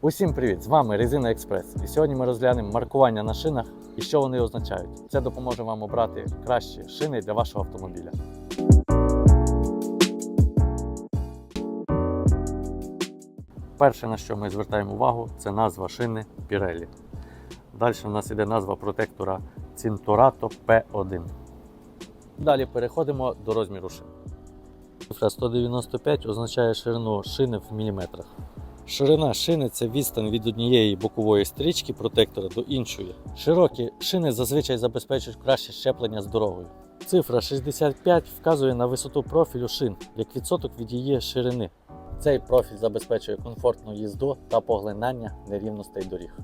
Усім привіт! З вами Резина Експрес. І сьогодні ми розглянемо маркування на шинах і що вони означають. Це допоможе вам обрати кращі шини для вашого автомобіля. Перше, на що ми звертаємо увагу, це назва шини Pirelli. Далі у нас іде назва протектора Cinturato P1. Далі переходимо до розміру шин. Цифра 195 означає ширину шини в міліметрах. Ширина шини це відстань від однієї бокової стрічки протектора до іншої. Широкі шини зазвичай забезпечують краще щеплення з дорогою. Цифра 65 вказує на висоту профілю шин як відсоток від її ширини. Цей профіль забезпечує комфортну їзду та поглинання нерівностей доріг.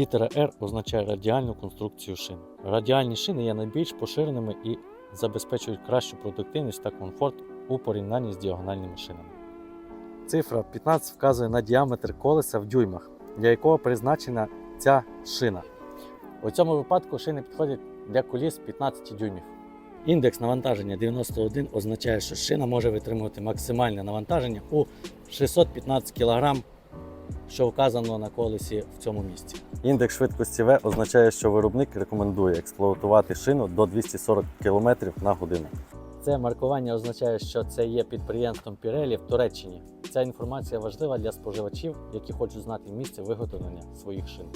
Літера R означає радіальну конструкцію шин. Радіальні шини є найбільш поширеними і забезпечують кращу продуктивність та комфорт у порівнянні з діагональними шинами. Цифра 15 вказує на діаметр колеса в дюймах, для якого призначена ця шина. У цьому випадку шини підходять для коліс 15 дюймів. Індекс навантаження 91 означає, що шина може витримувати максимальне навантаження у 615 кг, що вказано на колесі в цьому місці. Індекс швидкості В означає, що виробник рекомендує експлуатувати шину до 240 км на годину. Це маркування означає, що це є підприємством Pirelli в Туреччині. Ця інформація важлива для споживачів, які хочуть знати місце виготовлення своїх шин.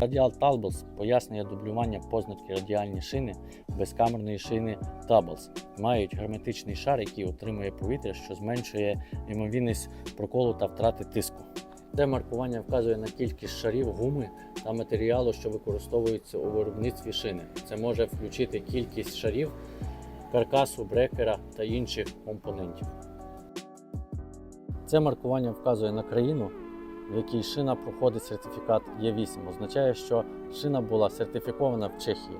Радіал Talbos пояснює дублювання позначки радіальні шини безкамерної шини Talbos. Мають герметичний шар, який утримує повітря, що зменшує ймовірність проколу та втрати тиску. Це маркування вказує на кількість шарів гуми та матеріалу, що використовується у виробництві шини. Це може включити кількість шарів, каркасу, брекера та інших компонентів. Це маркування вказує на країну, в якій шина проходить сертифікат Є8. Означає, що шина була сертифікована в Чехії.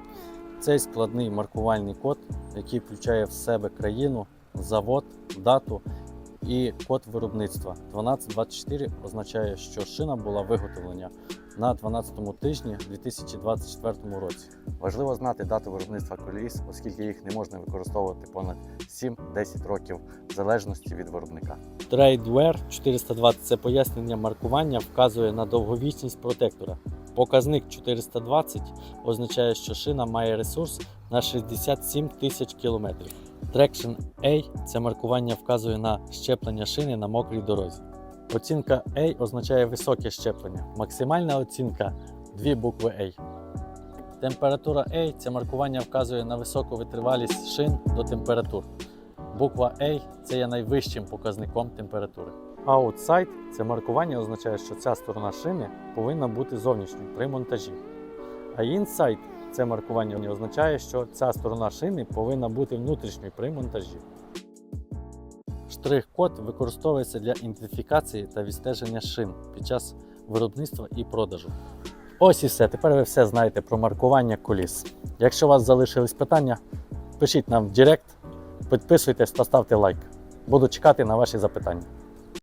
Цей складний маркувальний код, який включає в себе країну, завод, дату і код виробництва 1224 означає, що шина була виготовлена на 12 тижні 2024 році. Важливо знати дату виробництва коліс, оскільки їх не можна використовувати понад 7-10 років в залежності від виробника. TradeWear 420 це пояснення маркування вказує на довговічність протектора. Показник 420 означає, що шина має ресурс на 67 тисяч кілометрів. Traction A це маркування вказує на щеплення шини на мокрій дорозі. Оцінка A означає високе щеплення. Максимальна оцінка дві букви A. Температура A це маркування вказує на високу витривалість шин до температур. Буква A це є найвищим показником температури. Outside це маркування означає, що ця сторона шини повинна бути зовнішньою при монтажі. А inside це маркування означає, що ця сторона шини повинна бути внутрішньою при монтажі. Штрих-код використовується для ідентифікації та відстеження шин під час виробництва і продажу. Ось і все. Тепер ви все знаєте про маркування коліс. Якщо у вас залишились питання, пишіть нам в Директ, підписуйтесь та ставте лайк. Буду чекати на ваші запитання.